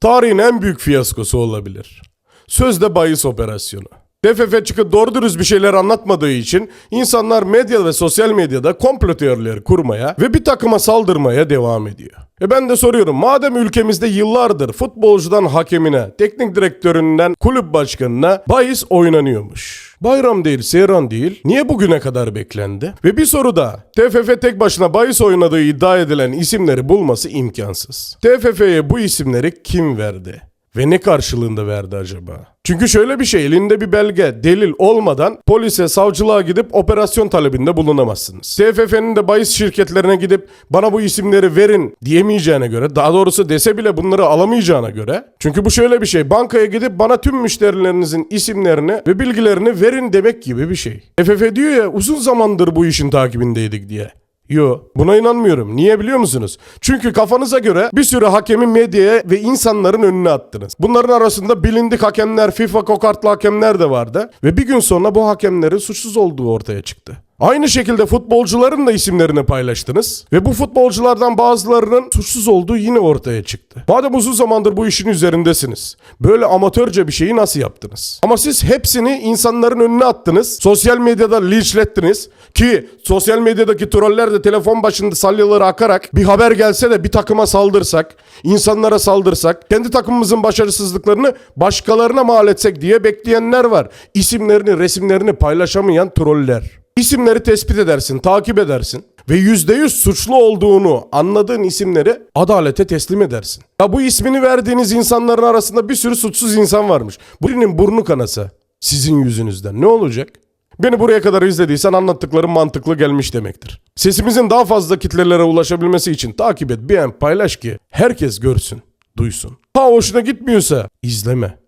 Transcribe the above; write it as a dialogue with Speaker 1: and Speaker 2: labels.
Speaker 1: Tarihin en büyük fiyaskosu olabilir. Sözde bahis operasyonu. TFF çıkıp doğru dürüst bir şeyler anlatmadığı için insanlar medya ve sosyal medyada komplo teorileri kurmaya ve bir takıma saldırmaya devam ediyor. E ben de soruyorum madem ülkemizde yıllardır futbolcudan hakemine, teknik direktöründen kulüp başkanına bahis oynanıyormuş. Bayram değil, seyran değil. Niye bugüne kadar beklendi? Ve bir soru daha. TFF tek başına bahis oynadığı iddia edilen isimleri bulması imkansız. TFF'ye bu isimleri kim verdi? Ve ne karşılığında verdi acaba? Çünkü şöyle bir şey elinde bir belge, delil olmadan polise, savcılığa gidip operasyon talebinde bulunamazsınız. TFF'nin de bahis şirketlerine gidip bana bu isimleri verin diyemeyeceğine göre, daha doğrusu dese bile bunları alamayacağına göre. Çünkü bu şöyle bir şey, bankaya gidip bana tüm müşterilerinizin isimlerini ve bilgilerini verin demek gibi bir şey. TFF diyor ya uzun zamandır bu işin takibindeydik diye. Yo buna inanmıyorum. Niye biliyor musunuz? Çünkü kafanıza göre bir sürü hakemi medyaya ve insanların önüne attınız. Bunların arasında bilindik hakemler, FIFA kokartlı hakemler de vardı. Ve bir gün sonra bu hakemlerin suçsuz olduğu ortaya çıktı. Aynı şekilde futbolcuların da isimlerini paylaştınız. Ve bu futbolculardan bazılarının suçsuz olduğu yine ortaya çıktı. Madem uzun zamandır bu işin üzerindesiniz. Böyle amatörce bir şeyi nasıl yaptınız? Ama siz hepsini insanların önüne attınız. Sosyal medyada linçlettiniz. Ki sosyal medyadaki troller de telefon başında salyaları akarak bir haber gelse de bir takıma saldırsak, insanlara saldırsak, kendi takımımızın başarısızlıklarını başkalarına mal etsek diye bekleyenler var. İsimlerini, resimlerini paylaşamayan troller. İsimleri tespit edersin, takip edersin ve %100 suçlu olduğunu anladığın isimleri adalete teslim edersin. Ya bu ismini verdiğiniz insanların arasında bir sürü suçsuz insan varmış. Birinin burnu kanasa sizin yüzünüzden. Ne olacak? Beni buraya kadar izlediysen anlattıklarım mantıklı gelmiş demektir. Sesimizin daha fazla kitlelere ulaşabilmesi için takip et, beğen, paylaş ki herkes görsün, duysun. Ha hoşuna gitmiyorsa izleme.